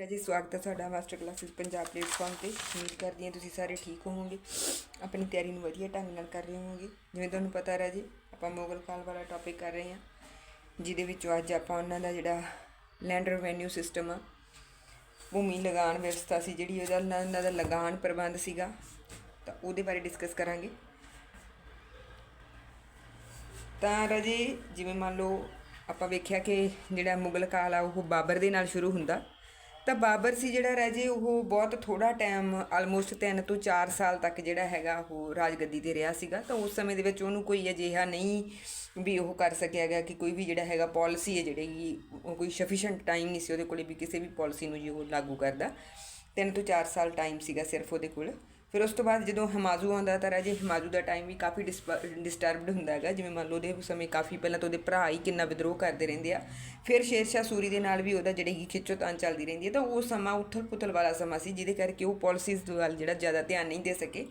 ਰਾਜੀ ਸਵਾਗਤ ਹੈ ਤੁਹਾਡਾ ਮਾਸਟਰ ਕਲਾਸਿਸ ਪੰਜਾਬ ਪਲੇਟਫਾਰਮ ਤੇ। ਉਮੀਦ ਕਰਦੀ ਹਾਂ ਤੁਸੀਂ ਸਾਰੇ ਠੀਕ ਹੋਵੋਗੇ। ਆਪਣੀ ਤਿਆਰੀ ਨੂੰ ਵਧੀਆ ਢੰਗ ਨਾਲ ਕਰ ਰਹੇ ਹੋਵੋਗੇ। ਜਿਵੇਂ ਤੁਹਾਨੂੰ ਪਤਾ ਰਾਜੀ ਆਪਾਂ ਮੁਗਲ ਕਾਲ ਵਾਲਾ ਟੌਪਿਕ ਕਰ ਰਹੇ ਹਾਂ, ਜਿਹਦੇ ਵਿੱਚੋਂ ਅੱਜ ਆਪਾਂ ਉਹਨਾਂ ਦਾ ਜਿਹੜਾ ਲੈਂਡ ਰੈਵਨਿਊ ਸਿਸਟਮ ਆ, ਭੂਮੀ ਲਗਾਨ ਵਿਵਸਥਾ ਸੀ ਜਿਹੜੀ ਉਹਦਾ ਉਹਨਾਂ ਦਾ ਲਗਾਨ ਪ੍ਰਬੰਧ ਸੀਗਾ, ਤਾਂ ਉਹਦੇ ਬਾਰੇ ਡਿਸਕਸ ਕਰਾਂਗੇ। ਤਾਂ ਰਾਜੀ, ਜਿਵੇਂ ਮੰਨ ਲਓ ਆਪਾਂ ਵੇਖਿਆ ਕਿ ਜਿਹੜਾ ਮੁਗਲ ਕਾਲ ਆ, ਉਹ ਬਾਬਰ ਦੇ ਨਾਲ ਸ਼ੁਰੂ ਹੁੰਦਾ। ਤਾਂ ਬਾਬਰ ਸੀ ਜਿਹੜਾ ਰਾਜੇ ਉਹ ਬਹੁਤ ਥੋੜਾ ਟਾਈਮ ਆਲਮੋਸਟ 3 ਤੋਂ 4 ਸਾਲ ਤੱਕ ਜਿਹੜਾ ਹੈਗਾ ਉਹ ਰਾਜਗੱਦੀ ਤੇ ਰਿਹਾ ਸੀਗਾ। ਤਾਂ ਉਸ ਸਮੇਂ ਦੇ ਵਿੱਚ ਉਹਨੂੰ ਕੋਈ ਅਜਿਹਾ ਨਹੀਂ ਵੀ ਉਹ ਕਰ ਸਕਿਆ ਗਿਆ ਕਿ ਕੋਈ ਵੀ ਜਿਹੜਾ ਹੈਗਾ ਪਾਲਿਸੀ ਹੈ ਜਿਹੜੀ ਉਹ ਕੋਈ ਸਫੀਸ਼ੀਐਂਟ ਟਾਈਮ ਨਹੀਂ ਸੀ ਉਹਦੇ ਕੋਲੇ ਵੀ ਕਿਸੇ ਵੀ ਪਾਲਿਸੀ ਨੂੰ ਜੀ ਉਹ ਲਾਗੂ ਕਰਦਾ। 3 ਤੋਂ 4 ਸਾਲ ਟਾਈਮ ਸੀਗਾ ਸਿਰਫ ਉਹਦੇ ਕੋਲ। ਫਿਰ ਉਸ ਤੋਂ ਬਾਅਦ ਜਦੋਂ ਹਮਾਜ਼ੂ ਆਉਂਦਾ ਤਾਂ ਰਾਜੇ ਹਮਾਜ਼ੂ ਦਾ ਟਾਈਮ ਵੀ ਕਾਫੀ ਡਿਸਟਰਬਡ ਹੁੰਦਾ ਹੈਗਾ, ਜਿਵੇਂ ਮੰਨ ਲਓ ਉਹਦੇ ਸਮੇਂ ਕਾਫੀ ਪਹਿਲਾਂ ਤਾਂ ਉਹਦੇ ਭਰਾ ਹੀ ਕਿੰਨਾ ਵਿਦਰੋਹ ਕਰਦੇ ਰਹਿੰਦੇ ਆ। ਫਿਰ ਸ਼ੇਰਸ਼ਾਹ ਸੂਰੀ ਦੇ ਨਾਲ ਵੀ ਉਹਦਾ ਜਿਹੜੀ ਖਿੱਚੋਤਾਣ ਚੱਲਦੀ ਰਹਿੰਦੀ ਹੈ ਤਾਂ ਉਹ ਸਮਾਂ ਉਥਲ ਪੁਥਲ ਵਾਲਾ ਸਮਾਂ ਸੀ, ਜਿਹਦੇ ਕਰਕੇ ਉਹ ਪਾਲਿਸੀਜ਼ ਵੱਲ ਜਿਹੜਾ ਜ਼ਿਆਦਾ ਧਿਆਨ ਨਹੀਂ ਦੇ ਸਕੇ।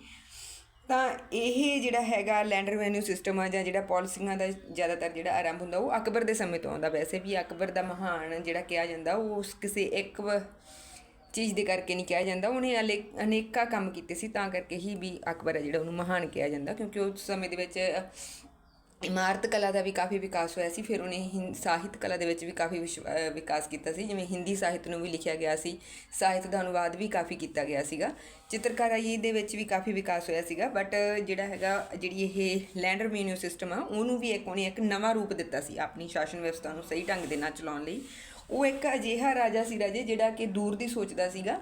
ਤਾਂ ਇਹ ਜਿਹੜਾ ਹੈਗਾ ਲੈਂਡ ਰੈਵਨਿਊ ਸਿਸਟਮ ਆ ਜਾਂ ਜਿਹੜਾ ਪਾਲਿਸੀਆਂ ਦਾ ਜ਼ਿਆਦਾਤਰ ਜਿਹੜਾ ਆਰੰਭ ਹੁੰਦਾ, ਉਹ ਅਕਬਰ ਦੇ ਸਮੇਂ ਤੋਂ ਆਉਂਦਾ। ਵੈਸੇ ਵੀ ਅਕਬਰ ਦਾ ਮਹਾਨ ਜਿਹੜਾ ਕਿਹਾ ਜਾਂਦਾ, ਉਹ ਉਸ ਕਿਸੇ ਇੱਕ ਚੀਜ਼ ਦੇ ਕਰਕੇ ਨਹੀਂ ਕਿਹਾ ਜਾਂਦਾ। ਉਹਨੇ ਅਲੇ- ਅਨੇਕਾਂ ਕੰਮ ਕੀਤੇ ਸੀ, ਤਾਂ ਕਰਕੇ ਹੀ ਵੀ ਅਕਬਰ ਹੈ ਜਿਹੜਾ ਉਹਨੂੰ ਮਹਾਨ ਕਿਹਾ ਜਾਂਦਾ, ਕਿਉਂਕਿ ਉਸ ਸਮੇਂ ਦੇ ਵਿੱਚ ਇਮਾਰਤ ਕਲਾ ਦਾ ਵੀ ਕਾਫੀ ਵਿਕਾਸ ਹੋਇਆ ਸੀ, ਫਿਰ ਉਹਨੇ ਹਿੰ- ਸਾਹਿਤ ਕਲਾ ਦੇ ਵਿੱਚ ਵੀ ਕਾਫੀ ਵਿਸ਼- ਵਿਕਾਸ ਕੀਤਾ ਸੀ, ਜਿਵੇਂ ਹਿੰਦੀ ਸਾਹਿਤ ਨੂੰ ਵੀ ਲਿਖਿਆ ਗਿਆ ਸੀ, ਸਾਹਿਤ ਦਾ ਅਨੁਵਾਦ ਵੀ ਕਾਫੀ ਕੀਤਾ ਗਿਆ ਸੀਗਾ, ਚਿੱਤਰਕਾਰੀ ਦੇ ਵਿੱਚ ਵੀ ਕਾਫੀ ਵਿਕਾਸ ਹੋਇਆ ਸੀਗਾ ਬਟ ਜਿਹੜਾ ਹੈਗਾ, ਜਿਹੜੀ ਇਹ ਲੈਂਡ ਰੈਵਨਿਊ ਸਿਸਟਮ ਆ, ਉਹਨੂੰ ਵੀ ਇੱਕ, ਉਹਨੇ ਇੱਕ ਨਵਾਂ ਰੂਪ ਦਿੱਤਾ ਸੀ, ਆਪਣੀ ਸ਼ਾਸਨ ਵਿਵਸਥਾ ਨੂੰ ਸਹੀ ਢੰਗ ਦੇ ਨਾਲ ਚਲਾਉਣ ਲਈ। ਉਹ ਇੱਕ ਅਜਿਹਾ ਰਾਜਾ ਸੀ ਰਾਜੇ ਜਿਹੜਾ ਕਿ ਦੂਰ ਦੀ ਸੋਚਦਾ ਸੀਗਾ।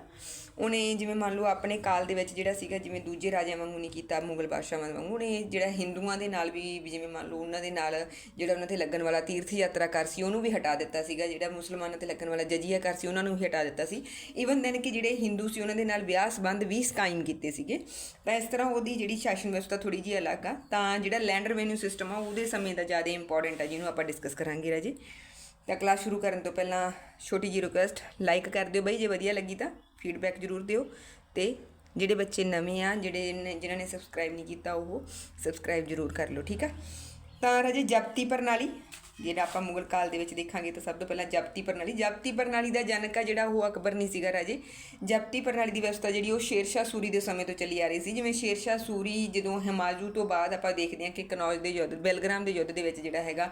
ਉਹਨੇ ਜਿਵੇਂ ਮੰਨ ਲਓ ਆਪਣੇ ਕਾਲ ਦੇ ਵਿੱਚ ਜਿਹੜਾ ਸੀਗਾ, ਜਿਵੇਂ ਦੂਜੇ ਰਾਜਿਆਂ ਵਾਂਗੂ ਨਹੀਂ ਕੀਤਾ, ਮੁਗਲ ਬਾਦਸ਼ਾਹਾਂ ਵਾਂਗੂ, ਉਹਨੇ ਜਿਹੜਾ ਹਿੰਦੂਆਂ ਦੇ ਨਾਲ ਵੀ ਵੀ ਜਿਵੇਂ ਮੰਨ ਲਓ ਉਹਨਾਂ ਦੇ ਨਾਲ ਜਿਹੜਾ ਉਹਨਾਂ ਤੇ ਲੱਗਣ ਵਾਲਾ ਤੀਰਥ ਯਾਤਰਾ ਕਰ ਸੀ, ਉਹਨੂੰ ਵੀ ਹਟਾ ਦਿੱਤਾ ਸੀਗਾ। ਜਿਹੜਾ ਮੁਸਲਮਾਨਾਂ ਤੇ ਲੱਗਣ ਵਾਲਾ ਜਜੀਆ ਕਰ ਸੀ, ਉਹਨਾਂ ਨੂੰ ਵੀ ਹਟਾ ਦਿੱਤਾ ਸੀ। ਈਵਨ ਦੈਨ ਕਿ ਜਿਹੜੇ ਹਿੰਦੂ ਸੀ, ਉਹਨਾਂ ਦੇ ਨਾਲ ਵਿਆਹ ਸੰਬੰਧ ਵੀ ਕਾਇਮ ਕੀਤੇ ਸੀਗੇ। ਤਾਂ ਇਸ ਤਰ੍ਹਾਂ ਉਹਦੀ ਜਿਹੜੀ ਸ਼ਾਸਨ ਵਿਵਸਥਾ ਥੋੜੀ ਜਿਹੀ ਅਲੱਗ ਆ। ਤਾਂ ਜਿਹੜਾ ਲੈਂਡ ਰੈਵਨਿਊ ਸਿਸਟਮ ਆ, ਉਹਦੇ ਸਮੇਂ ਦਾ ਜ਼ਿਆਦਾ ਇੰਪੋਰਟੈਂਟ ਆ, ਜਿਹਨੂੰ ਆਪਾਂ ਡਿਸਕਸ ਕਰਾਂਗੇ ਰਾਜੇ। ਤਾਂ ਕਲਾਸ ਸ਼ੁਰੂ ਕਰਨ ਤੋਂ ਪਹਿਲਾਂ ਛੋਟੀ ਜੀ ਰਿਕੁਐਸਟ ਲਾਈਕ ਕਰ ਦਿਓ ਬਈ, ਜੇ ਵਧੀਆ ਲੱਗੀ ਤਾਂ ਫੀਡਬੈਕ ਜ਼ਰੂਰ ਦਿਓ। ਤੇ ਜਿਹੜੇ ਬੱਚੇ ਨਵੇਂ ਆ, ਜਿਹੜੇ ਨੇ- ਜਿਨ੍ਹਾਂ ਨੇ ਸਬਸਕ੍ਰਾਈਬ ਨਹੀਂ ਕੀਤਾ, ਉਹ ਸਬਸਕ੍ਰਾਈਬ ਜ਼ਰੂਰ ਕਰ ਲਓ, ਠੀਕ ਆ? ਤਾਂ ਰਾਜੇ ਜਪਤੀ ਪ੍ਰਣਾਲੀ। ਜਿਹੜਾ ਆਪਾਂ ਮੁਗਲ ਕਾਲ ਦੇ ਵਿੱਚ ਦੇਖਾਂਗੇ ਤਾਂ ਸਭ ਤੋਂ ਪਹਿਲਾਂ ਜਪਤੀ ਪ੍ਰਣਾਲੀ ਜਪਤੀ ਪ੍ਰਣਾਲੀ ਦਾ ਜਨਕ ਆ ਜਿਹੜਾ ਉਹ ਅਕਬਰ ਨਹੀਂ ਸੀਗਾ ਰਾਜੇ। ਜਪਤੀ ਪ੍ਰਣਾਲੀ ਦੀ ਵਿਵਸਥਾ ਜਿਹੜੀ ਉਹ ਸ਼ੇਰਸ਼ਾਹ ਸੂਰੀ ਦੇ ਸਮੇਂ ਤੋਂ ਚੱਲੀ ਆ ਰਹੀ ਸੀ। ਜਿਵੇਂ ਸ਼ੇਰਸ਼ਾਹ ਸੂਰੀ ਜਦੋਂ ਹਿਮਾਜੂ ਤੋਂ ਬਾਅਦ ਆਪਾਂ ਦੇਖਦੇ ਹਾਂ ਕਿ ਕਨੌਜ ਦੇ ਯੁੱਧ, ਬੈਲਗ੍ਰਾਮ ਦੇ ਯੁੱਧ ਦੇ ਵਿੱਚ ਜਿਹੜਾ ਹੈਗਾ,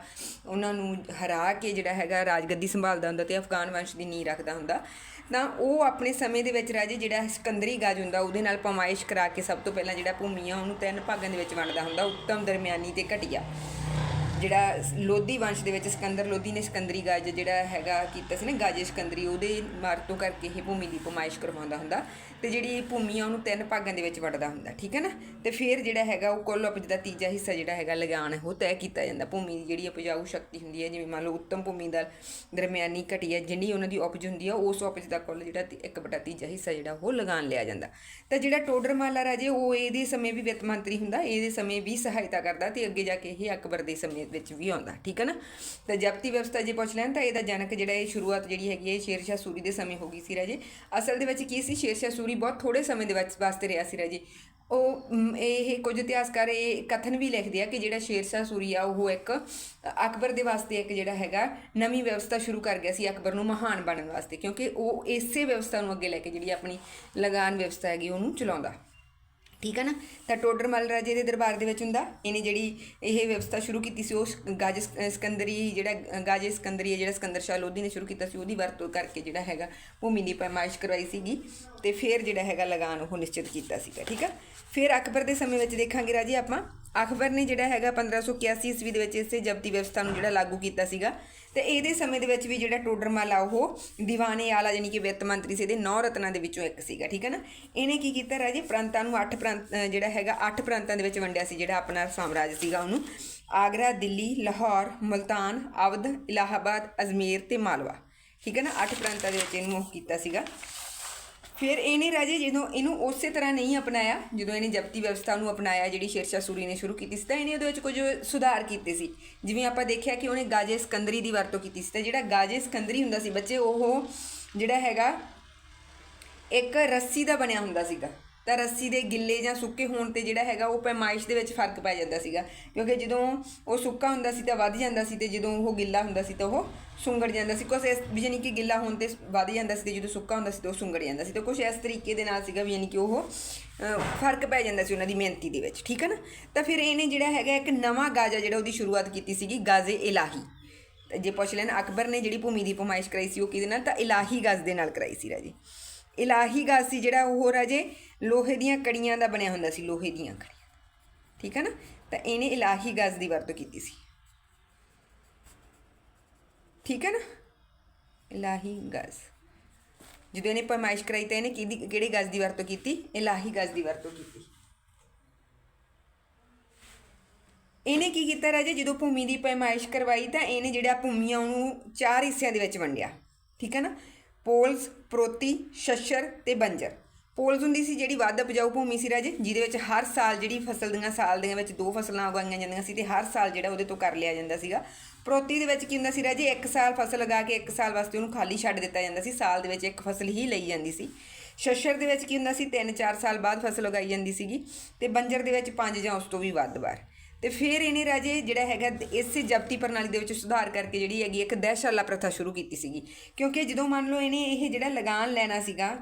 ਉਹਨਾਂ ਨੂੰ ਹਰਾ ਕੇ ਜਿਹੜਾ ਹੈਗਾ ਰਾਜਗੱਦੀ ਸੰਭਾਲਦਾ ਹੁੰਦਾ ਤੇ ਅਫਗਾਨ ਵੰਸ਼ ਦੀ ਨੀਂਹ ਰੱਖਦਾ ਹੁੰਦਾ। ਤਾਂ ਉਹ ਆਪਣੇ ਸਮੇਂ ਦੇ ਵਿੱਚ ਰਾਜੇ ਜਿਹੜਾ ਸਿਕੰਦਰੀ ਗਾਜ ਹੁੰਦਾ, ਉਹਦੇ ਨਾਲ ਪਮਾਇਸ਼ ਕਰਾ ਕੇ ਸਭ ਤੋਂ ਪਹਿਲਾਂ ਜਿਹੜਾ ਭੂਮੀ ਆ ਉਹਨੂੰ ਤਿੰਨ ਭਾਗਾਂ ਦੇ ਵਿੱਚ ਵੰਡਦਾ ਹੁੰਦਾ, ਉੱਤਮ ਦਰਮਿਆਨੀ ਤੇ ਘਟੀਆ। ਜਿਹੜਾ ਲੋਧੀ ਵੰਸ਼ ਦੇ ਵਿੱਚ ਸਿਕੰਦਰ ਲੋਧੀ ਨੇ ਸਿਕੰਦਰੀ ਗਾਜ ਜਿਹੜਾ ਹੈਗਾ ਕੀਤਾ ਸੀ ਨਾ ਗਾਜੇ ਸਿਕੰਦਰੀ, ਉਹਦੇ ਮਾਰਤੋਂ ਕਰਕੇ ਇਹ ਭੂਮੀ ਦੀ ਪਮਾਇਸ਼ ਕਰਵਾਉਂਦਾ ਹੁੰਦਾ ਤੇ ਜਿਹੜੀ ਭੂਮੀ ਆ ਉਹਨੂੰ ਤਿੰਨ ਭਾਗਾਂ ਦੇ ਵਿੱਚ ਵੰਡਦਾ ਹੁੰਦਾ, ਠੀਕ ਹੈ ਨਾ? ਤੇ ਫਿਰ ਜਿਹੜਾ ਹੈਗਾ ਉਹ ਕੁੱਲ ਉਪਜ ਦਾ ਤੀਜਾ ਹਿੱਸਾ ਜਿਹੜਾ ਹੈਗਾ ਲਗਾਨ ਉਹ ਤੈਅ ਕੀਤਾ ਜਾਂਦਾ, ਭੂਮੀ ਦੀ ਜਿਹੜੀ ਉਪਜਾਊ ਸ਼ਕਤੀ ਹੁੰਦੀ ਹੈ, ਜਿਵੇਂ ਮੰਨ ਲਓ ਉੱਤਮ ਭੂਮੀ ਦਾ ਦਰਮਿਆਨੀ ਘਟੀਆ ਜਿੰਨੀ ਉਹਨਾਂ ਦੀ ਉਪਜ ਹੁੰਦੀ ਆ, ਉਸ ਉਪਜ ਦਾ ਕੁੱਲ ਜਿਹੜਾ ਤੀ- ਇੱਕ ਬਟਾ ਤੀਜਾ ਹਿੱਸਾ ਜਿਹੜਾ ਉਹ ਲਗਾਨ ਲਿਆ ਜਾਂਦਾ। ਤਾਂ ਜਿਹੜਾ ਟੋਡਰਮਾਲਾ ਰਾਜੇ, ਉਹ ਇਹਦੇ ਸਮੇਂ ਵੀ ਵਿੱਤ ਮੰਤਰੀ ਹੁੰਦਾ, ਇਹਦੇ ਸਮੇਂ ਵੀ ਸਹਾਇਤਾ ਕਰਦਾ ਤੇ ਅੱਗੇ ਜਾ ਕੇ ਇਹ ਅਕਬਰ ਦੇ ਸਮੇਂ ਵਿੱਚ ਵੀ ਆਉਂਦਾ, ਠੀਕ ਹੈ ਨਾ? ਤਾਂ ਜਪਤੀ ਵਿਵਸਥਾ ਜੇ ਪੁੱਛ ਲੈਣ, ਤਾਂ ਇਹਦਾ ਜਨਕ ਜਿਹੜਾ ਇਹ ਸ਼ੁਰੂਆਤ ਜਿਹੜੀ ਹੈਗੀ ਹੈ ਸ਼ੇਰਸ਼ਾਹ ਸੂਰੀ ਦੇ ਸਮੇਂ ਹੋ ਗਈ ਸੀ ਰਾਜੇ। ਅਸਲ ਦੇ ਵਿੱਚ ਕੀ ਸੀ? ਸ਼ੇਰਸ਼ਾਹ ਸੂਰੀ ਬਹੁਤ ਥੋੜੇ ਸਮੇਂ ਦੇ ਵਿੱਚ ਵਾਸਤੇ ਰਿਹਾ ਸੀ ਰਾਜੇ। ਉਹ ਇਹ ਕੁਝ ਇਤਿਹਾਸਕਾਰ ਇਹ ਕਥਨ ਵੀ ਲਿਖਦੇ ਆ ਕਿ ਜਿਹੜਾ ਸ਼ੇਰਸ਼ਾਹ ਸੂਰੀ ਆ, ਉਹ ਇੱਕ ਅਕਬਰ ਦੇ ਵਾਸਤੇ ਇੱਕ ਜਿਹੜਾ ਹੈਗਾ ਨਵੀਂ ਵਿਵਸਥਾ ਸ਼ੁਰੂ ਕਰ ਗਿਆ ਸੀ, ਅਕਬਰ ਨੂੰ ਮਹਾਨ ਬਣਨ ਵਾਸਤੇ, ਕਿਉਂਕਿ ਉਹ ਇਸੇ ਵਿਵਸਥਾ ਨੂੰ ਅੱਗੇ ਲੈ ਕੇ ਜਿਹੜੀ ਆਪਣੀ ਲਗਾਨ ਵਿਵਸਥਾ ਹੈਗੀ, ਉਹਨੂੰ ਚਲਾਉਂਦਾ। ਠੀਕ ਹੈ ਨਾ? ਤਾਂ ਟੋਡਰ ਟੋਡਰਮਲ ਰਾਜੇ ਦੇ ਦਰਬਾਰ ਦੇ ਵਿੱਚ ਹੁੰਦਾ। ਇਹਨੇ ਜਿਹੜੀ ਇਹ ਵਿਵਸਥਾ ਸ਼ੁਰੂ ਕੀਤੀ ਸੀ ਉਹ ਸ- ਗਾਜ ਸ- ਸਿਕੰਦਰੀ ਜਿਹੜਾ ਅ, ਗਾਜੇ ਸਿਕੰਦਰੀ ਹੈ ਜਿਹੜਾ ਸਕੰਦਰ ਸ਼ਾਹ ਲੋਧੀ ਨੇ ਸ਼ੁਰੂ ਕੀਤਾ ਸੀ ਉਹਦੀ ਵਰਤੋਂ ਕਰਕੇ ਜਿਹੜਾ ਹੈਗਾ ਭੂਮੀ ਦੀ ਪੈਮਾਇਸ਼ ਕਰਵਾਈ ਸੀਗੀ ਤੇ ਫਿਰ ਜਿਹੜਾ ਹੈਗਾ ਲਗਾਨ ਉਹ ਨਿਸ਼ਚਿਤ ਕੀਤਾ ਸੀਗਾ ਠੀਕ ਆ? ਫਿਰ ਅਕਬਰ ਦੇ ਸਮੇਂ ਵਿੱਚ ਦੇਖਾਂਗੇ ਰਾਜੇ ਆਪਾਂ। ਅਕਬਰ ਨੇ ਜਿਹੜਾ ਹੈਗਾ 1581 ਈਸਵੀ ਦੇ ਵਿੱਚ ਇਸੇ ਜਬਤੀ ਵਿਵਸਥਾ ਨੂੰ ਜਿਹੜਾ ਲਾਗੂ ਕੀਤਾ ਸੀਗਾ। ਤੇ ਇਹਦੇ ਸਮੇਂ ਦੇ ਵਿੱਚ ਵੀ ਜਿਹੜਾ ਟੋਡਰਮਲ ਆ ਉਹ ਦੀਵਾਨੇ ਆਲਾ ਯਾਨੀ ਕਿ ਵਿੱਤ ਮੰਤਰੀ ਸੀ, ਇਹਦੇ ਨੌ ਰਤਨਾਂ ਦੇ ਵਿੱਚੋਂ ਇੱਕ ਸੀਗਾ, ਠੀਕ ਹੈ ਨਾ? ਇਹਨੇ ਕੀ ਕੀਤਾ ਰਾਜੇ? ਪ੍ਰਾਂਤਾਂ ਨੂੰ ਅੱਠ ਪ੍ਰਾਂਤ ਜਿਹੜਾ ਹੈਗਾ, ਅੱਠ ਪ੍ਰਾਂਤਾਂ ਦੇ ਵਿੱਚ ਵੰਡਿਆ ਸੀ, ਜਿਹੜਾ ਆਪਣਾ ਸਾਮਰਾਜ ਸੀਗਾ ਉਹਨੂੰ। ਆਗਰਾ, ਦਿੱਲੀ, ਲਾਹੌਰ, ਮੁਲਤਾਨ, ਅਵਧ, ਇਲਾਹਾਬਾਦ, ਅਜਮੇਰ ਤੇ ਮਾਲਵਾ, ਠੀਕ ਹੈ ਨਾ? ਅੱਠ ਪ੍ਰਾਂਤਾਂ ਦੇ ਵਿੱਚ ਇਹਨੂੰ ਉਹ ਕੀਤਾ ਸੀਗਾ। ਫਿਰ ਇਹਨੇ ਰਾਜੇ, ਜਦੋਂ ਇਹਨੂੰ ਉਸੇ ਤਰ੍ਹਾਂ ਨਹੀਂ ਅਪਣਾਇਆ, ਜਦੋਂ ਇਹਨੇ ਜਪਤੀ ਵਿਵਸਥਾ ਨੂੰ ਅਪਣਾਇਆ, ਜਿਹੜੀ ਸ਼ੇਰਸ਼ਾਹ ਸੂਰੀ ਨੇ ਸ਼ੁਰੂ ਕੀਤੀ ਸੀ, ਤਾਂ ਇਹਨੇ ਉਹਦੇ ਵਿੱਚ ਕੁਝ ਸੁਧਾਰ ਕੀਤੇ ਸੀ। ਜਿਵੇਂ ਆਪਾਂ ਦੇਖਿਆ ਕਿ ਉਹਨੇ ਗਾਜੇ ਸਕੰਦਰੀ ਦੀ ਵਰਤੋਂ ਕੀਤੀ ਸੀ, ਤਾਂ ਜਿਹੜਾ ਗਾਜੇ ਸਕੰਦਰੀ ਹੁੰਦਾ ਸੀ, ਬੱਚੇ, ਉਹ ਜਿਹੜਾ ਹੈਗਾ, ਇੱਕ ਰੱਸੀ ਦਾ ਬਣਿਆ ਹੁੰਦਾ ਸੀਗਾ। ਤਾਂ ਰੱਸੀ ਦੇ ਗਿੱਲੇ ਜਾਂ ਸੁੱਕੇ ਹੋਣ ਤੇ ਜਿਹੜਾ ਹੈਗਾ ਉਹ ਪੈਮਾਇਸ਼ ਦੇ ਵਿੱਚ ਫ਼ਰਕ ਪੈ ਜਾਂਦਾ ਸੀਗਾ। ਕਿਉਂਕਿ ਜਦੋਂ ਉਹ ਸੁੱਕਾ ਹੁੰਦਾ ਸੀ ਤਾਂ ਵੱਧ ਜਾਂਦਾ ਸੀ ਤੇ ਜਦੋਂ ਉਹ ਗਿੱਲਾ ਹੁੰਦਾ ਸੀ ਤਾਂ ਉਹ ਸੁੰਗੜ ਜਾਂਦਾ ਸੀ। ਕੁਛ ਇਸ ਯਾਨੀ ਕਿ ਗਿੱਲਾ ਹੋਣ ਤੇ ਵੱਧ ਜਾਂਦਾ ਸੀ ਤੇ ਜਦੋਂ ਸੁੱਕਾ ਹੁੰਦਾ ਸੀ ਤਾਂ ਉਹ ਸੁੰਗੜ ਜਾਂਦਾ ਸੀ। ਤਾਂ ਕੁਛ ਇਸ ਤਰੀਕੇ ਦੇ ਨਾਲ ਸੀਗਾ ਵੀ ਯਾਨੀ ਕਿ ਉਹ ਫ਼ਰਕ ਪੈ ਜਾਂਦਾ ਸੀ ਉਹਨਾਂ ਦੀ ਮਿਹਨਤੀ ਦੇ ਵਿੱਚ, ਠੀਕ ਹੈ ਨਾ? ਤਾਂ ਫਿਰ ਇਹਨੇ ਜਿਹੜਾ ਹੈਗਾ ਇੱਕ ਨਵਾਂ ਗਾਜਾ ਜਿਹੜਾ ਉਹਦੀ ਸ਼ੁਰੂਆਤ ਕੀਤੀ ਸੀਗੀ, ਗਾਜ਼ੇ ਇਲਾਹੀ। ਜੇ ਪੁੱਛ ਲੈਣ, ਅਕਬਰ ਨੇ ਜਿਹੜੀ ਭੂਮੀ ਦੀ ਪਮਾਇਸ਼ ਕਰਾਈ ਸੀ ਉਹ ਕਿਹਦੇ ਨਾਲ? ਤਾਂ ਇਲਾਹੀ ਗਜ਼ ਦੇ ਨਾਲ ਕਰਾਈ ਸੀ ਰਾਜੇ। ਇਲਾਹੀ ਗਜ਼ ਸੀ ਜਿਹੜਾ ਉਹ ਰਾਜੇ ਲੋਹੇ ਦੀਆਂ ਕੜੀਆਂ ਦਾ ਬਣਿਆ ਹੁੰਦਾ ਸੀ, ਲੋਹੇ ਦੀਆਂ ਕੜੀਆਂ। ਠੀਕ ਹੈ ਨਾ? ਤਾਂ ਇਹਨੇ ਇਲਾਹੀ ਗਜ਼ ਦੀ ਵਰਤੋਂ ਕੀਤੀ ਸੀ। ਠੀਕ ਹੈ ਨਾ? ਇਲਾਹੀ ਗਜ਼ ਜਦੋਂ ਇਹਨੇ ਪਮਾਇਸ਼ ਕਰਾਈ ਤਾਂ ਇਹਨੇ ਕਿਹਦੀ, ਕਿਹੜੇ ਗਜ਼ ਦੀ ਵਰਤੋਂ ਕੀਤੀ? ਇਲਾਹੀ ਗਜ਼ ਦੀ ਵਰਤੋਂ ਕੀਤੀ। ਇਹਨੇ ਕੀ ਕੀਤਾ ਰਾਜੇ? ਜਦੋਂ ਭੂਮੀ ਦੀ ਪੈਮਾਇਸ਼ ਕਰਵਾਈ ਤਾਂ ਇਹਨੇ ਜਿਹੜਾ ਭੂਮੀਆਂ ਉਹਨੂੰ ਚਾਰ ਹਿੱਸਿਆਂ ਦੇ ਵਿੱਚ ਵੰਡਿਆ। ਠੀਕ ਹੈ ਨਾ? ਪੋਲਸ, ਪ੍ਰੋਤੀ, ਸ਼ਸ਼ਰ ਤੇ ਬੰਜਰ। ਪੋਲਸ ਹੁੰਦੀ ਸੀ ਜਿਹੜੀ ਵੱਧ ਉਪਜਾਊ ਭੂਮੀ ਸੀ ਰਾਜੇ, ਜਿਹਦੇ ਵਿੱਚ ਹਰ ਸਾਲ ਜਿਹੜੀ ਫਸਲ ਦੀਆਂ, ਸਾਲ ਦੀਆਂ ਵਿੱਚ ਦੋ ਫਸਲਾਂ ਉਗਾਈਆਂ ਜਾਂਦੀਆਂ ਸੀ ਤੇ ਹਰ ਸਾਲ ਜਿਹੜਾ ਉਹਦੇ ਤੋਂ ਕਰ ਲਿਆ ਜਾਂਦਾ ਸੀਗਾ। ਪ੍ਰੋਤੀ ਦੇ ਵਿੱਚ ਕੀ ਹੁੰਦਾ ਸੀ ਰਾਜੇ, ਇੱਕ ਸਾਲ ਫਸਲ ਲਗਾ ਕੇ ਇੱਕ ਸਾਲ ਵਾਸਤੇ ਉਹਨੂੰ ਖਾਲੀ ਛੱਡ ਦਿੱਤਾ ਜਾਂਦਾ ਸੀ, ਸਾਲ ਦੇ ਵਿੱਚ ਇੱਕ ਫਸਲ ਹੀ ਲਈ ਜਾਂਦੀ ਸੀ। ਸ਼ਸ਼ਰ ਦੇ ਵਿੱਚ ਕੀ ਹੁੰਦਾ ਸੀ 3-4 ਸਾਲ ਬਾਅਦ ਫਸਲ ਉਗਾਈ ਜਾਂਦੀ ਸੀਗੀ ਤੇ ਬੰਜਰ ਦੇ ਵਿੱਚ 5 ਜਾਂ ਉਸ ਤੋਂ ਵੀ ਵੱਧ ਵਾਰ। ਤੇ ਫਿਰ ਇਹਨੇ ਰਾਜੇ ਜਿਹੜਾ ਹੈਗਾ ਇਸੇ ਜ਼ਬਤੀ ਪ੍ਰਣਾਲੀ ਦੇ ਵਿੱਚ ਸੁਧਾਰ ਕਰਕੇ ਜਿਹੜੀ ਹੈਗੀ ਇੱਕ ਦਹਿਸ਼ਾਲਾ ਪ੍ਰਥਾ ਸ਼ੁਰੂ ਕੀਤੀ ਸੀਗੀ। ਕਿਉਂਕਿ ਜਦੋਂ ਮੰਨ ਲਓ ਇਹਨੇ ਇਹ ਜਿਹੜਾ ਲਗਾਨ ਲੈਣਾ ਸੀਗਾ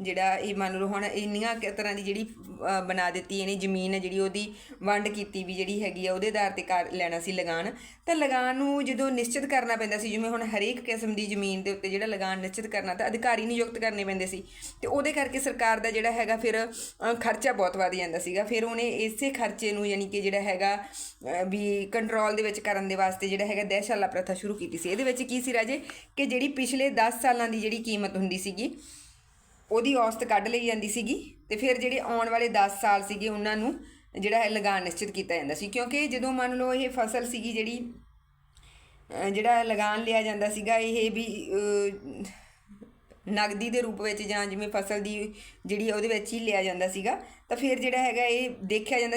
ਜਿਹੜਾ ਇਹ ਮੰਨ ਲਓ ਹੁਣ ਇੰਨੀਆਂ ਕੁ ਤਰ੍ਹਾਂ ਦੀ ਜਿਹੜੀ ਬਣਾ ਦਿੱਤੀ ਇਹਨੇ ਜ਼ਮੀਨ ਹੈ ਜਿਹੜੀ ਉਹਦੀ ਵੰਡ ਕੀਤੀ ਵੀ ਜਿਹੜੀ ਹੈਗੀ ਆ, ਉਹਦੇ ਆਧਾਰ ਤੇ ਕਰ ਲੈਣਾ ਸੀ ਲਗਾਨ। ਤਾਂ ਲਗਾਨ ਨੂੰ ਜਦੋਂ ਨਿਸ਼ਚਿਤ ਕਰਨਾ ਪੈਂਦਾ ਸੀ, ਜਿਵੇਂ ਹੁਣ ਹਰੇਕ ਕਿਸਮ ਦੀ ਜ਼ਮੀਨ ਦੇ ਉੱਤੇ ਜਿਹੜਾ ਲਗਾਨ ਨਿਸ਼ਚਿਤ ਕਰਨਾ, ਤਾਂ ਅਧਿਕਾਰੀ ਨਿਯੁਕਤ ਕਰਨੇ ਪੈਂਦੇ ਸੀ। ਤੇ ਉਹਦੇ ਕਰਕੇ ਸਰਕਾਰ ਦਾ ਜਿਹੜਾ ਹੈਗਾ ਫਿਰ ਖਰਚਾ ਬਹੁਤ ਵਧ ਜਾਂਦਾ ਸੀਗਾ। ਫਿਰ ਉਹਨੇ ਇਸੇ ਖਰਚੇ ਨੂੰ ਯਾਨੀ ਕਿ ਜਿਹੜਾ ਹੈਗਾ ਵੀ ਕੰਟਰੋਲ ਦੇ ਵਿੱਚ ਕਰਨ ਦੇ ਵਾਸਤੇ ਜਿਹੜਾ ਹੈਗਾ ਦਹਿਸ਼ਾਲਾ ਪ੍ਰਥਾ ਸ਼ੁਰੂ ਕੀਤੀ ਸੀ। ਇਹਦੇ ਵਿੱਚ ਕੀ ਸੀ ਰਾਜੇ? ਕਿ ਜਿਹੜੀ ਪਿਛਲੇ 10 ਸਾਲਾਂ ਦੀ ਜਿਹੜੀ ਕੀਮਤ ਹੁੰਦੀ ਸੀਗੀ ਉਹਦੀ ਔਸਤ ਕੱਢ ਲਈ ਜਾਂਦੀ ਸੀਗੀ ਤੇ ਫਿਰ ਜਿਹੜੇ ਆਉਣ ਵਾਲੇ 10 ਸਾਲ ਸੀਗੇ ਉਹਨਾਂ ਨੂੰ ਜਿਹੜਾ ਹੈ ਲਗਾਨ ਨਿਸ਼ਚਿਤ ਕੀਤਾ ਜਾਂਦਾ ਸੀ। ਕਿਉਂਕਿ ਜਦੋਂ ਮੰਨ ਲਓ ਇਹ ਫਸਲ ਸੀਗੀ ਜਿਹੜੀ ਜਿਹੜਾ ਲਗਾਨ ਲਿਆ ਜਾਂਦਾ ਸੀਗਾ, ਇਹ ਵੀ ਨਗਦੀ ਦੇ ਰੂਪ ਵਿੱਚ ਜਾਂ ਜਿਵੇਂ ਫਸਲ ਦੀ ਜਿਹੜੀ ਆ ਉਹਦੇ ਵਿੱਚ ਹੀ ਲਿਆ ਜਾਂਦਾ ਸੀਗਾ, ਤਾਂ ਫਿਰ ਜਿਹੜਾ ਹੈਗਾ ਇਹ ਦੇਖਿਆ ਜਾਂਦਾ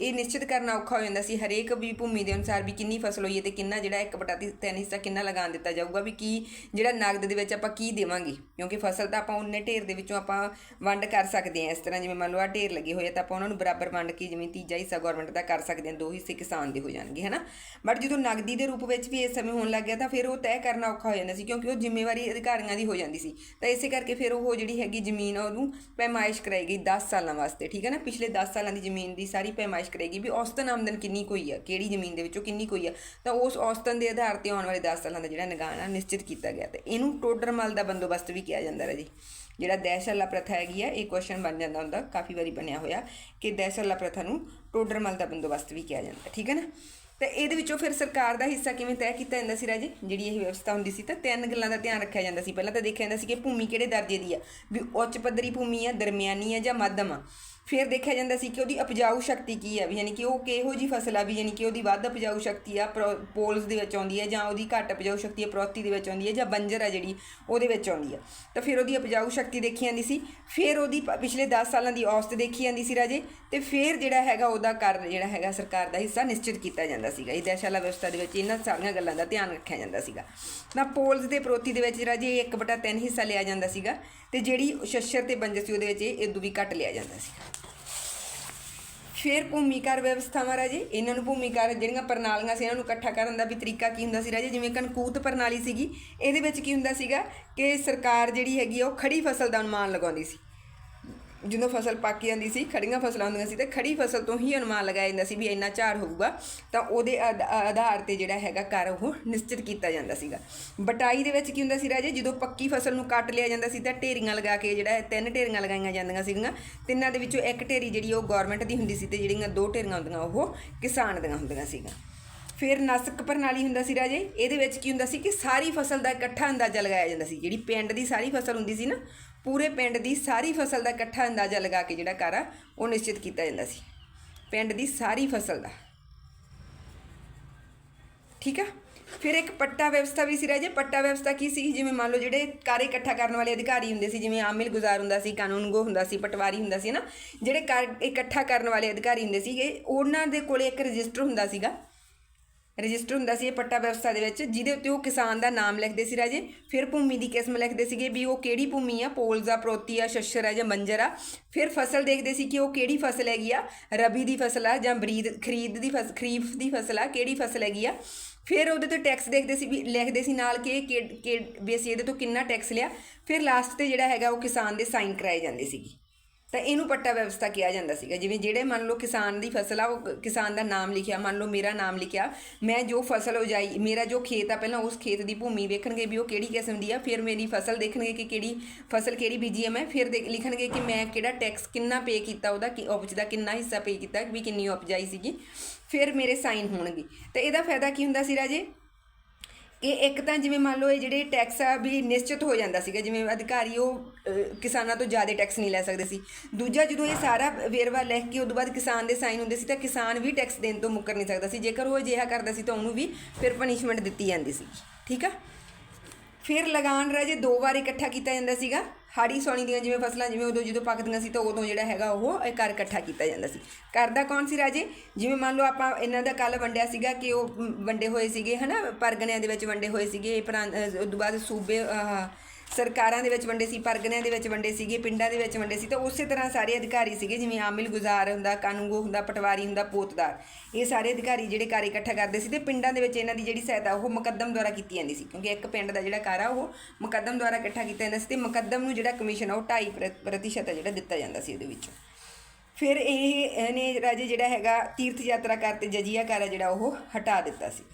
ਇਹ ਨਿਸ਼ਚਿਤ ਕਰਨਾ ਔਖਾ ਹੋ ਜਾਂਦਾ ਸੀ, ਹਰੇਕ ਵੀ ਭੂਮੀ ਦੇ ਅਨੁਸਾਰ ਵੀ ਕਿੰਨੀ ਫਸਲ ਹੋਈ ਹੈ ਤੇ ਕਿੰਨਾ ਜਿਹੜਾ ਇੱਕ ਬਟਾ ਤੀ- ਤਿੰਨ ਹਿੱਸਾ ਕਿੰਨਾ ਲਗਾਉਣ ਦਿੱਤਾ ਜਾਊਗਾ ਵੀ ਕੀ ਜਿਹੜਾ ਨਗਦ ਦੇ ਵਿੱਚ ਆਪਾਂ ਕੀ ਦੇਵਾਂਗੇ, ਕਿਉਂਕਿ ਫਸਲ ਤਾਂ ਆਪਾਂ ਉਹਨੇ ਢੇਰ ਦੇ ਵਿੱਚੋਂ ਆਪਾਂ ਵੰਡ ਕਰ ਸਕਦੇ ਹਾਂ, ਇਸ ਤਰ੍ਹਾਂ ਜਿਵੇਂ ਮੰਨ ਲਓ ਆ ਢੇਰ ਲੱਗੇ ਹੋਏ ਆ ਤਾਂ ਆਪਾਂ ਉਹਨਾਂ ਨੂੰ ਬਰਾਬਰ ਵੰਡ ਕੇ ਜਿਵੇਂ ਤੀਜਾ ਹਿੱਸਾ ਗਵਰਨਮੈਂਟ ਦਾ ਕਰ ਸਕਦੇ ਹਾਂ, ਦੋ ਹਿੱਸੇ ਕਿਸਾਨ ਦੇ ਹੋ ਜਾਣਗੇ, ਹਨਾ? ਬਟ ਜਦੋਂ ਨਗਦੀ ਦੇ ਰੂਪ ਵਿੱਚ ਵੀ ਇਸ ਸਮੇਂ ਹੋਣ ਲੱਗ ਗਿਆ ਤਾਂ ਫਿਰ ਉਹ ਤੈਅ ਕਰਨਾ ਔਖਾ ਹੋ ਜਾਂਦਾ ਸੀ, ਕਿਉਂਕਿ ਉਹ ਜ਼ਿੰਮੇਵਾਰੀ ਅਧਿਕਾਰੀਆਂ ਦੀ ਹੋ ਜਾਂਦੀ ਸੀ। ਤਾਂ ਇਸੇ ਕਰਕੇ ਫਿਰ ਉਹ ਜਿਹੜੀ ਹੈਗੀ ਜ਼ਮੀਨ ਆ ਉਹਨੂੰ ਪੈਮਾਇਸ਼ ਕਰਾਈ ਗਈ 10 ਸਾਲਾਂ ਵਾਸਤੇ, ਠੀਕ ਹੈ ਨਾ? ਪਿਛਲੇ 10 ਸਾਲਾਂ ਦੀ ਜ਼ਮੀਨ ਦੀ ਸਾਰੀ ਪੈਮਾਇਸ਼ ਕਰੇਗੀ ਵੀ ਔਸਤਨ ਆਮਦਨ ਕਿੰਨੀ ਕੋਈ ਆ, ਕਿਹੜੀ ਜ਼ਮੀਨ ਦੇ ਵਿੱਚੋਂ ਕਿੰਨੀ ਕੋਈ ਆ। ਤਾਂ ਉਸ ਔਸਤਨ ਦੇ ਆਧਾਰ ਤੇ ਆਉਣ ਵਾਲੇ 10 ਸਾਲਾਂ ਦਾ ਜਿਹੜਾ ਨਿਗਾਨ ਆ ਨਿਸ਼ਚਿਤ ਕੀਤਾ ਗਿਆ ਤੇ ਇਹਨੂੰ ਟੋਡਰਮਲ ਦਾ ਬੰਦੋਬਸਤ ਵੀ ਕਿਹਾ ਜਾਂਦਾ ਹੈ ਜੀ ਜਿਹੜਾ ਦਹਿਸ਼ਾਲਾ ਪ੍ਰਥਾ ਹੈਗੀ ਆ, ਇਹ ਕੁਐਸਚਨ ਬਣ ਜਾਂਦਾ ਹੁੰਦਾ, ਕਾਫੀ ਵਾਰੀ ਬਣਿਆ ਹੋਇਆ ਕਿ ਦਹਿਸ਼ਾਲਾ ਪ੍ਰਥਾ ਨੂੰ ਟੋਡਰਮਲ ਦਾ ਬੰਦੋਬਸਤ ਵੀ ਕਿਹਾ ਜਾਂਦਾ, ਠੀਕ ਹੈ ਨਾ? ਤੇ ਇਹਦੇ ਵਿੱਚੋਂ ਫਿਰ ਸਰਕਾਰ ਦਾ ਹਿੱਸਾ ਕਿਵੇਂ ਤੈਅ ਕੀਤਾ ਜਾਂਦਾ ਸੀ ਰਾਜੇ? ਜਿਹੜੀ ਇਹ ਵਿਵਸਥਾ ਹੁੰਦੀ ਸੀ, ਤਾਂ ਤਿੰਨ ਗੱਲਾਂ ਦਾ ਧਿਆਨ ਰੱਖਿਆ ਜਾਂਦਾ ਸੀ। ਪਹਿਲਾਂ ਤਾਂ ਦੇਖਿਆ ਜਾਂਦਾ ਸੀ ਕਿ ਭੂਮੀ ਕਿਹੜੇ ਦਰਜੇ ਦੀ ਆ? ਵੀ ਉੱਚ ਪੱਧਰੀ ਭੂਮੀ ਆ, ਦਰਮਿਆਨੀ ਆ ਜਾਂ ਮੱਧਮ ਆ? ਫਿਰ ਦੇਖਿਆ ਜਾਂਦਾ ਸੀ ਕਿ ਉਹਦੀ ਉਪਜਾਊ ਸ਼ਕਤੀ ਕੀ ਆ? ਵੀ ਯਾਨੀ ਕਿ ਉਹ ਕਿਹੋ ਜੀ ਫਸਲ ਆ? ਵੀ ਯਾਨੀ ਕਿ ਉਹਦੀ ਵੱਧ ਉਪਜਾਊ ਸ਼ਕਤੀ ਆ, ਪ੍ਰੋ- ਪੋਲਸ ਦੇ ਵਿੱਚ ਆਉਂਦੀ ਹੈ ਜਾਂ ਉਹਦੀ ਘੱਟ ਉਪਜਾਊ ਸ਼ਕਤੀ ਆ, ਪ੍ਰੋਤੀ ਦੇ ਵਿੱਚ ਆਉਂਦੀ ਹੈ ਜਾਂ ਬੰਜਰ ਆ ਜਿਹੜੀ ਉਹਦੇ ਵਿੱਚ ਆਉਂਦੀ ਆ? ਤਾਂ ਫਿਰ ਉਹਦੀ ਉਪਜਾਊ ਸ਼ਕਤੀ ਦੇਖੀ ਜਾਂਦੀ ਸੀ। ਫਿਰ ਉਹਦੀ ਪਿਛਲੇ 10 ਸਾਲਾਂ ਦੀ ਔਸਤ ਦੇਖੀ ਜਾਂਦੀ ਸੀ ਰਾਜੇ। ਤੇ ਫਿਰ ਜਿਹੜਾ ਹੈਗਾ ਉਹਦਾ ਕਰ, ਜਿਹੜਾ ਹੈਗਾ ਸਰਕਾਰ ਦਾ ਹਿੱਸਾ ਨਿਸ਼ਚਿਤ ਕੀਤਾ ਜਾਂਦਾ ਸੀਗਾ ਇਹ ਦਸ਼ਾਲਾ ਵਿਵਸਥਾ ਦੇ ਵਿੱਚ ਇਹਨਾਂ ਸਾਰੀਆਂ ਗੱਲਾਂ ਦਾ ਧਿਆਨ ਰੱਖਿਆ ਜਾਂਦਾ ਸੀਗਾ। ਤਾਂ ਪੋਲਸ ਦੇ ਪ੍ਰੋਤੀ ਦੇ ਵਿੱਚ ਰਾਜੇ 1/3 ਹਿੱਸਾ ਲਿਆ ਜਾਂਦਾ ਸੀਗਾ ਤੇ ਜਿਹੜੀ ਸ਼ਸ਼ਰ ਤੇ ਬੰਜਰ ਸੀ ਉਹਦੇ ਵਿੱਚ ਇਹ ਇਦੋਂ ਵੀ ਘੱਟ ਲਿਆ ਜਾਂਦਾ ਸੀਗਾ। ਫਿਰ ਭੂਮੀਕਾਰ ਵਿਵਸਥਾਵਾਂ ਰਾਜੇ ਇਹਨਾਂ ਨੂੰ ਭੂਮੀਕਾਰ ਜਿਹੜੀਆਂ ਪ੍ਰਣਾਲੀਆਂ ਸੀ, ਇਹਨਾਂ ਨੂੰ ਇਕੱਠਾ ਕਰਨ ਦਾ ਵੀ ਤਰੀਕਾ ਕੀ ਹੁੰਦਾ ਸੀ ਰਾਜੇ ਜਿਵੇਂ ਕਨਕੂਤ ਪ੍ਰਣਾਲੀ ਸੀਗੀ, ਇਹਦੇ ਵਿੱਚ ਕੀ ਹੁੰਦਾ ਸੀਗਾ ਕਿ ਸਰਕਾਰ ਜਿਹੜੀ ਹੈਗੀ ਉਹ ਖੜੀ ਫਸਲ ਦਾ ਅਨੁਮਾਨ ਲਗਾਉਂਦੀ ਸੀ। ਜਦੋਂ ਫਸਲ ਪੱਕ ਜਾਂਦੀ ਸੀ, ਖੜੀਆਂ ਫਸਲਾਂ ਹੁੰਦੀਆਂ ਸੀ ਤੇ ਖੜੀ ਫਸਲ ਤੋਂ ਹੀ ਅਨੁਮਾਨ ਲਗਾਇਆ ਜਾਂਦਾ ਸੀ ਵੀ ਇੰਨਾ ਝਾੜ ਹੋਊਗਾ, ਤਾਂ ਉਹਦੇ ਆਧ- ਆਧਾਰ ਤੇ ਜਿਹੜਾ ਹੈਗਾ ਕਰ ਉਹ ਨਿਸ਼ਚਿਤ ਕੀਤਾ ਜਾਂਦਾ ਸੀਗਾ। ਬਟਾਈ ਦੇ ਵਿੱਚ ਕੀ ਹੁੰਦਾ ਸੀ ਰਾਜੇ, ਜਦੋਂ ਪੱਕੀ ਫਸਲ ਨੂੰ ਕੱਟ ਲਿਆ ਜਾਂਦਾ ਸੀ ਤਾਂ ਢੇਰੀਆਂ ਲਗਾ ਕੇ ਜਿਹੜਾ ਇਹ ਤਿੰਨ ਢੇਰੀਆਂ ਲਗਾਈਆਂ ਜਾਂਦੀਆਂ ਸੀਗੀਆਂ। ਤਿੰਨਾਂ ਦੇ ਵਿੱਚੋਂ ਇੱਕ ਢੇਰੀ ਜਿਹੜੀ ਉਹ ਗਵਰਨਮੈਂਟ ਦੀ ਹੁੰਦੀ ਸੀ ਤੇ ਜਿਹੜੀਆਂ ਦੋ ਢੇਰੀਆਂ ਹੁੰਦੀਆਂ, ਉਹ ਕਿਸਾਨ ਦੀਆਂ ਹੁੰਦੀਆਂ ਸੀਗੀਆਂ। ਫਿਰ ਨਸਕ ਪ੍ਰਣਾਲੀ ਹੁੰਦਾ ਸੀ ਰਾਜੇ, ਇਹਦੇ ਵਿੱਚ ਕੀ ਹੁੰਦਾ ਸੀ ਕਿ ਸਾਰੀ ਫਸਲ ਦਾ ਇਕੱਠਾ ਅੰਦਾਜ਼ਾ ਲਗਾਇਆ ਜਾਂਦਾ ਸੀ। ਜਿਹੜੀ ਪਿੰਡ ਦੀ ਸਾਰੀ ਫਸਲ ਹੁੰਦੀ ਸੀ ਨਾ ਪੂਰੇ ਪਿੰਡ ਦੀ ਸਾਰੀ ਫਸਲ ਦਾ ਇਕੱਠਾ ਅੰਦਾਜ਼ਾ ਲਗਾ ਕੇ ਜਿਹੜਾ ਕਰ ਆ, ਉਹ ਨਿਸ਼ਚਿਤ ਕੀਤਾ ਜਾਂਦਾ ਸੀ। ਪਿੰਡ ਦੀ ਸਾਰੀ ਫਸਲ ਦਾ। ਠੀਕ ਆ? ਫਿਰ ਇੱਕ ਪੱਟਾ ਵਿਵਸਥਾ ਵੀ ਸੀ ਰਾਜੇ। ਪੱਟਾ ਵਿਵਸਥਾ ਕੀ ਸੀ? ਜਿਵੇਂ ਮੰਨ ਲਓ ਜਿਹੜੇ ਕਾਰ ਇਕੱਠਾ ਕਰਨ ਵਾਲੇ ਅਧਿਕਾਰੀ ਹੁੰਦੇ ਸੀ, ਜਿਵੇਂ ਆਮਿਲ ਗੁਜ਼ਾਰ ਹੁੰਦਾ ਸੀ ਕਾਨੂੰਨਗੋ ਹੁੰਦਾ ਸੀ, ਪਟਵਾਰੀ ਹੁੰਦਾ ਸੀ ਨਾ ਜਿਹੜੇ ਕਾਰ ਇਕੱਠਾ ਕਰਨ ਵਾਲੇ ਅਧਿਕਾਰੀ ਹੁੰਦੇ ਸੀਗੇ, ਉਹਨਾਂ ਦੇ ਕੋਲੇ ਇੱਕ ਰਜਿਸਟਰ ਹੁੰਦਾ ਸੀਗਾ। ਰਜਿਸਟਰ ਹੁੰਦਾ ਸੀ ਇਹ ਪੱਟਾ ਵਿਵਸਥਾ ਦੇ ਵਿੱਚ, ਜਿਹਦੇ ਉੱਤੇ ਉਹ ਕਿਸਾਨ ਦਾ ਨਾਮ ਲਿਖਦੇ ਸੀ ਰਾਜੇ, ਫਿਰ ਭੂਮੀ ਦੀ ਕਿਸਮ ਲਿਖਦੇ ਸੀਗੇ ਵੀ ਉਹ ਕਿਹੜੀ ਭੂਮੀ ਆ ਪੋਲਜ਼ ਆ ਪ੍ਰੋਤੀ ਆ, ਸ਼ੱਸ਼ਰ ਆ ਜਾਂ ਮੰਜਰ ਆ। ਫਿਰ ਫਸਲ ਦੇਖਦੇ ਸੀ ਕਿ ਉਹ ਕਿਹੜੀ ਫਸਲ ਹੈਗੀ ਆ, ਰਬੀ ਦੀ ਫਸਲ ਆ ਜਾਂ ਬਰੀਦ, ਖਰੀਦ ਦੀ ਫਸਲ ਖਰੀਫ ਦੀ ਫਸਲ ਆ, ਕਿਹੜੀ ਫਸਲ ਹੈਗੀ ਆ। ਫਿਰ ਉਹਦੇ ਤੇ ਟੈਕਸ ਦੇਖਦੇ ਸੀ ਵੀ, ਲਿਖਦੇ ਸੀ ਨਾਲ ਕਿ ਕਿ ਕਿ ਵੀ ਅਸੀਂ ਇਹਦੇ ਤੋਂ ਕਿੰਨਾ ਟੈਕਸ ਲਿਆ। ਫਿਰ ਲਾਸਟ ਤੇ ਜਿਹੜਾ ਹੈਗਾ ਉਹ ਕਿਸਾਨ ਦੇ ਸਾਈਨ ਕਰਾਏ ਜਾਂਦੇ ਸੀਗੇ। ਤਾਂ ਇਹਨੂੰ ਪੱਟਾ ਵਿਵਸਥਾ ਕਿਹਾ ਜਾਂਦਾ ਸੀਗਾ। ਜਿਵੇਂ ਜਿਹੜੇ ਮੰਨ ਲਓ ਕਿਸਾਨ ਦੀ ਫਸਲ ਆ, ਉਹ ਕਿਸਾਨ ਦਾ ਨਾਮ ਲਿਖਿਆ, ਮੰਨ ਲਓ ਮੇਰਾ ਨਾਮ ਲਿਖਿਆ, ਮੈਂ ਜੋ ਫਸਲ ਉਜਾਈ ਮੇਰਾ ਜੋ ਖੇਤ ਆ, ਪਹਿਲਾਂ ਉਸ ਖੇਤ ਦੀ ਭੂਮੀ ਵੇਖਣਗੇ ਵੀ ਉਹ ਕਿਹੜੀ ਕਿਸਮ ਦੀ ਆ, ਫਿਰ ਮੇਰੀ ਫਸਲ ਦੇਖਣਗੇ ਕਿ ਕਿਹੜੀ ਫਸਲ ਕਿਹੜੀ ਬੀਜੀ ਆ ਮੈਂ, ਫਿਰ ਦੇਖ, ਲਿਖਣਗੇ ਕਿ ਮੈਂ ਕਿਹੜਾ ਟੈਕਸ ਕਿੰਨਾ ਪੇ ਕੀਤਾ, ਉਹਦਾ ਕਿ, ਉਪਜ ਦਾ ਕਿੰਨਾ ਹਿੱਸਾ ਪੇ ਕੀਤਾ, ਵੀ ਕਿੰਨੀ ਉਪਜਾਈ ਸੀਗੀ। ਫਿਰ ਮੇਰੇ ਸਾਈਨ ਹੋਣਗੇ। ਤਾਂ ਇਹਦਾ ਫਾਇਦਾ ਕੀ ਹੁੰਦਾ ਸੀ ਰਾਜੇ? ਇਹ ਇੱਕ ਤਾਂ ਜਿਵੇਂ ਮੰਨ ਲਓ ਇਹ ਜਿਹੜੇ ਟੈਕਸ ਆ ਵੀ ਨਿਸ਼ਚਿਤ ਹੋ ਜਾਂਦਾ ਸੀਗਾ, ਜਿਵੇਂ ਅਧਿਕਾਰੀ ਉਹ ਕਿਸਾਨਾਂ ਤੋਂ ਜ਼ਿਆਦਾ ਟੈਕਸ ਨਹੀਂ ਲੈ ਸਕਦੇ ਸੀ। ਦੂਜਾ ਜਦੋਂ ਇਹ ਸਾਰਾ ਵੇਰਵਾ ਲਿਖ ਕੇ ਉਦੋਂ ਬਾਅਦ ਕਿਸਾਨ ਦੇ ਸਾਈਨ ਹੁੰਦੇ ਸੀ ਤਾਂ ਕਿਸਾਨ ਵੀ ਟੈਕਸ ਦੇਣ ਤੋਂ ਮੁੱਕਰ ਨਹੀਂ ਸਕਦਾ ਸੀ। ਜੇਕਰ ਉਹ ਅਜਿਹਾ ਕਰਦਾ ਸੀ ਤਾਂ ਉਹਨੂੰ ਵੀ ਫਿਰ ਪਨਿਸ਼ਮੈਂਟ ਦਿੱਤੀ ਜਾਂਦੀ ਸੀ। ਠੀਕ ਆ? ਫਿਰ ਲਗਾਨ ਰਾਜੇ ਦੋ ਵਾਰ ਇਕੱਠਾ ਕੀਤਾ ਜਾਂਦਾ ਸੀਗਾ। ਹਾੜੀ ਸੌਣੀ ਦੀਆਂ ਜਿਵੇਂ ਫਸਲਾਂ ਜਿਵੇਂ ਉਦੋਂ ਜਦੋਂ ਪੱਕਦੀਆਂ ਸੀ ਤਾਂ ਉਦੋਂ ਜਿਹੜਾ ਹੈਗਾ ਉਹ ਇਹ ਕਰ ਇਕੱਠਾ ਕੀਤਾ ਜਾਂਦਾ ਸੀ। ਕਰਦਾ ਕੌਣ ਸੀ ਰਾਜੇ? ਜਿਵੇਂ ਮੰਨ ਲਓ ਆਪਾਂ ਇਹਨਾਂ ਦਾ ਕੱਲ ਵੰਡਿਆ ਸੀਗਾ ਕਿ ਉਹ ਵੰਡੇ ਹੋਏ ਸੀਗੇ ਹਨਾ ਪਰਗਣਿਆਂ ਦੇ ਵਿੱਚ ਵੰਡੇ ਹੋਏ ਸੀਗੇ ਪ੍ਰਾਂ- ਅਹ, ਉਦੋਂ ਬਾਅਦ ਸੂਬੇ ਸਰਕਾਰਾਂ ਦੇ ਵਿੱਚ ਵੰਡੇ ਸੀ ਪਰਗਨਿਆਂ ਦੇ ਵਿੱਚ ਵੰਡੇ ਸੀਗੇ, ਪਿੰਡਾਂ ਦੇ ਵਿੱਚ ਵੰਡੇ ਸੀ, ਤਾਂ ਉਸੇ ਤਰ੍ਹਾਂ ਸਾਰੇ ਅਧਿਕਾਰੀ ਸੀਗੇ, ਜਿਵੇਂ ਆਮਿਲ ਗੁਜ਼ਾਰ ਹੁੰਦਾ, ਕਾਨੂੰਗੋ ਹੁੰਦਾ, ਪਟਵਾਰੀ ਹੁੰਦਾ, ਪੋਤਦਾਰ। ਇਹ ਸਾਰੇ ਅਧਿਕਾਰੀ ਜਿਹੜੇ ਕਾਰ ਇਕੱਠਾ ਕਰਦੇ ਸੀ ਤੇ ਪਿੰਡਾਂ ਦੇ ਵਿੱਚ ਇਹਨਾਂ ਦੀ ਜਿਹੜੀ ਸਹਾਇਤਾ, ਉਹ ਮੁਕੱਦਮ ਦੁਆਰਾ ਕੀਤੀ ਜਾਂਦੀ ਸੀ, ਕਿਉਂਕਿ ਇੱਕ ਪਿੰਡ ਦਾ ਜਿਹੜਾ ਕਾਰ ਆ, ਉਹ ਮੁਕੱਦਮ ਦੁਆਰਾ ਇਕੱਠਾ ਕੀਤਾ ਜਾਂਦਾ ਸੀ ਤੇ ਮੁਕੱਦਮ ਨੂੰ ਜਿਹੜਾ ਕਮਿਸ਼ਨ ਆ, ਉਹ 2.5 ਪ੍ਰਤੀਸ਼ਤ ਆ ਜਿਹੜਾ ਦਿੱਤਾ ਜਾਂਦਾ ਸੀ ਉਹਦੇ ਵਿੱਚ। ਫਿਰ ਇਹ, ਇਹਨੇ ਰਾਜੇ ਜਿਹੜਾ ਹੈਗਾ, ਤੀਰਥ ਯਾਤਰਾ ਕਰ ਤੇ ਜਜੀਆ ਕਰ ਆ ਜਿਹੜਾ, ਉਹ ਹਟਾ ਦਿੱਤਾ ਸੀ।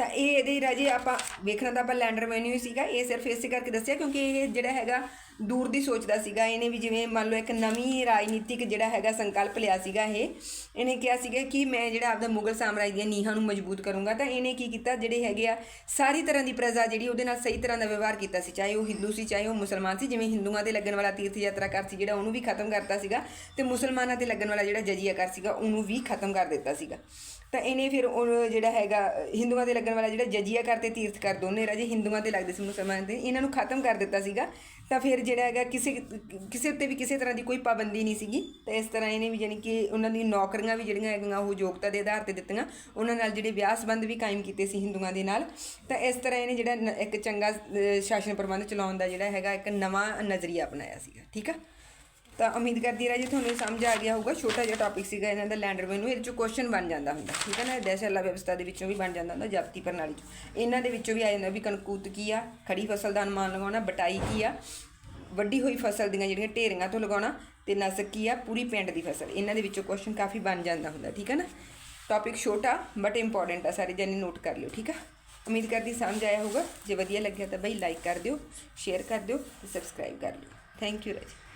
ਤਾਂ ਇਹ ਇਹਦੇ ਰਾਜੇ ਆਪਾਂ ਵੇਖਣਾ ਤਾਂ ਆਪਾਂ ਲੈਂਡ ਰੈਵਨਿਊ ਸੀਗਾ, ਇਹ ਸਿਰਫ ਇਸੇ ਕਰਕੇ ਦੱਸਿਆ ਕਿਉਂਕਿ ਇਹ ਜਿਹੜਾ ਹੈਗਾ ਦੂਰ ਦੀ ਸੋਚਦਾ ਸੀਗਾ, ਇਹਨੇ ਵੀ ਜਿਵੇਂ ਮੰਨ ਲਓ ਇੱਕ ਨਵੀਂ ਰਾਜਨੀਤਿਕ ਜਿਹੜਾ ਹੈਗਾ ਸੰਕਲਪ ਲਿਆ ਸੀਗਾ ਇਹ, ਇਹਨੇ ਕਿਹਾ ਸੀਗਾ ਕਿ ਮੈਂ ਜਿਹੜਾ ਆਪਦਾ ਮੁਗਲ ਸਾਮਰਾਜ ਦੀਆਂ ਨੀਹਾਂ ਨੂੰ ਮਜ਼ਬੂਤ ਕਰੂੰਗਾ। ਤਾਂ ਇਹਨੇ ਕੀ ਕੀਤਾ, ਜਿਹੜੇ ਹੈਗੇ ਆ ਸਾਰੀ ਤਰ੍ਹਾਂ ਦੀ ਪ੍ਰਜਾ ਜਿਹੜੀ ਉਹਦੇ ਨਾਲ ਸਹੀ ਤਰ੍ਹਾਂ ਦਾ ਵਿਵਹਾਰ ਕੀਤਾ ਸੀ, ਚਾਹੇ ਉਹ ਹਿੰਦੂ ਸੀ, ਚਾਹੇ ਉਹ ਮੁਸਲਮਾਨ ਸੀ, ਜਿਵੇਂ ਹਿੰਦੂਆਂ ਤੇ ਲੱਗਣ ਵਾਲਾ ਤੀਰਥ ਯਾਤਰਾ ਕਰ ਸੀ ਜਿਹੜਾ ਉਹਨੂੰ ਵੀ ਖਤਮ ਕਰਤਾ ਸੀਗਾ ਤੇ ਮੁਸਲਮਾਨਾਂ ਤੇ ਲੱਗਣ ਵਾਲਾ ਜਿਹੜਾ ਜਜੀਆ ਕਰ ਸੀਗਾ ਉਹਨੂੰ ਵੀ ਖਤਮ ਕਰ ਦਿੱਤਾ ਸੀਗਾ। ਤਾਂ ਇਹਨੇ ਫਿਰ ਉਹ ਜਿਹੜਾ ਹੈਗਾ, ਹਿੰਦੂਆਂ ਤੇ ਲੱਗਣ ਵਾਲਾ ਜਿਹੜਾ ਜਜੀਆ ਕਰ ਤੇ ਤੀਰਥ ਕਰ ਦੋਨੇ ਰਾਜੇ ਹਿੰਦੂਆਂ ਤੇ ਲੱਗਦੇ ਸੀ ਮੁਸਲਮਾਨਾਂ ਤੇ ਇਹਨਾਂ ਨੂੰ ਖਤਮ ਕਰ ਦਿੱਤਾ ਸੀਗਾ। ਤਾਂ ਫਿਰ ਜਿਹੜਾ ਹੈਗਾ ਕਿਸੇ ਕਿਸੇ ਉੱਤੇ ਵੀ ਕਿਸੇ ਤਰ੍ਹਾਂ ਦੀ ਕੋਈ ਪਾਬੰਦੀ ਨਹੀਂ ਸੀਗੀ। ਤਾਂ ਇਸ ਤਰ੍ਹਾਂ ਇਹਨੇ ਵੀ ਜਾਣੀ ਕਿ ਉਹਨਾਂ ਦੀ ਨੌਕਰੀਆਂ ਵੀ ਜਿਹੜੀਆਂ ਹੈਗੀਆਂ, ਉਹ ਯੋਗਤਾ ਦੇ ਆਧਾਰ ਤੇ ਦਿੱਤੀਆਂ। ਉਹਨਾਂ ਨਾਲ ਜਿਹੜੇ ਵਿਆਹ ਸੰਬੰਧ ਵੀ ਕਾਇਮ ਕੀਤੇ ਸੀ ਹਿੰਦੂਆਂ ਦੇ ਨਾਲ। ਤਾਂ ਇਸ ਤਰ੍ਹਾਂ ਇਹਨੇ ਜਿਹੜਾ ਨ- ਇੱਕ ਚੰਗਾ ਸ਼ਾਸਨ ਪ੍ਰਬੰਧ ਚਲਾਉਣ ਦਾ ਜਿਹੜਾ ਹੈਗਾ ਇੱਕ ਨਵਾਂ ਨਜ਼ਰੀਆ ਅਪਣਾਇਆ ਸੀਗਾ, ਠੀਕ ਆ? ਤਾਂ ਉਮੀਦ ਕਰਦੀ ਰਾਜੀ, ਤੁਹਾਨੂੰ ਸਮਝ ਆ ਗਿਆ ਹੋਊਗਾ। ਛੋਟਾ ਜਿਹਾ ਟੌਪਿਕ ਸੀਗਾ ਇਹਨਾਂ ਦਾ ਲੈਂਡ ਰੈਵਨਿਊ ਇਹਦੇ ਚੋਂ ਕੁਐਸਚਨ ਬਣ ਜਾਂਦਾ ਹੁੰਦਾ, ਠੀਕ ਹੈ ਨਾ? ਦਹਿਸ਼ਤਲਾ ਵਿਵਸਥਾ ਦੇ ਵਿੱਚੋਂ ਵੀ ਬਣ ਜਾਂਦਾ ਹੁੰਦਾ, ਜਾਪਤੀ ਪ੍ਰਣਾਲੀ ਚੋਂ। ਇਹਨਾਂ ਦੇ ਵਿੱਚੋਂ ਵੀ ਆ ਜਾਂਦਾ ਵੀ ਕਣਕੂਤ ਕੀ ਆ ਖੜੀ ਫਸਲ ਦਾ ਅਨੁਮਾਨ ਲਗਾਉਣਾ, ਬਟਾਈ ਕੀ ਆ। ਵੱਡੀ ਹੋਈ ਫਸਲ ਦੀਆਂ ਜਿਹੜੀਆਂ ਢੇਰੀਆਂ ਤੋਂ ਲਗਾਉਣਾ ਤੇ ਨਸਕ ਕੀ ਆ, ਪੂਰੀ ਪਿੰਡ ਦੀ ਫਸਲ। ਇਹਨਾਂ ਦੇ ਵਿੱਚੋਂ ਕੁਐਸਚਨ ਕਾਫੀ ਬਣ ਜਾਂਦਾ ਹੁੰਦਾ, ਠੀਕ ਹੈ ਨਾ? ਟੌਪਿਕ ਛੋਟਾ ਬਟ ਇੰਪੋਰਟੈਂਟ ਆ ਸਾਰੇ ਜਣੇ ਨੋਟ ਕਰ ਲਿਓ, ਠੀਕ ਆ? ਉਮੀਦ ਕਰਦੀ ਸਮਝ ਆਇਆ ਹੋਊਗਾ। ਜੇ ਵਧੀਆ ਲੱਗਿਆ ਤਾਂ ਬਈ ਲਾਈਕ ਕਰ ਦਿਓ ਸ਼ੇਅਰ ਕਰ ਦਿਓ ਤੇ ਸਬਸਕ੍ਰਾਈਬ ਕਰ ਲਿਓ। Thank you Raj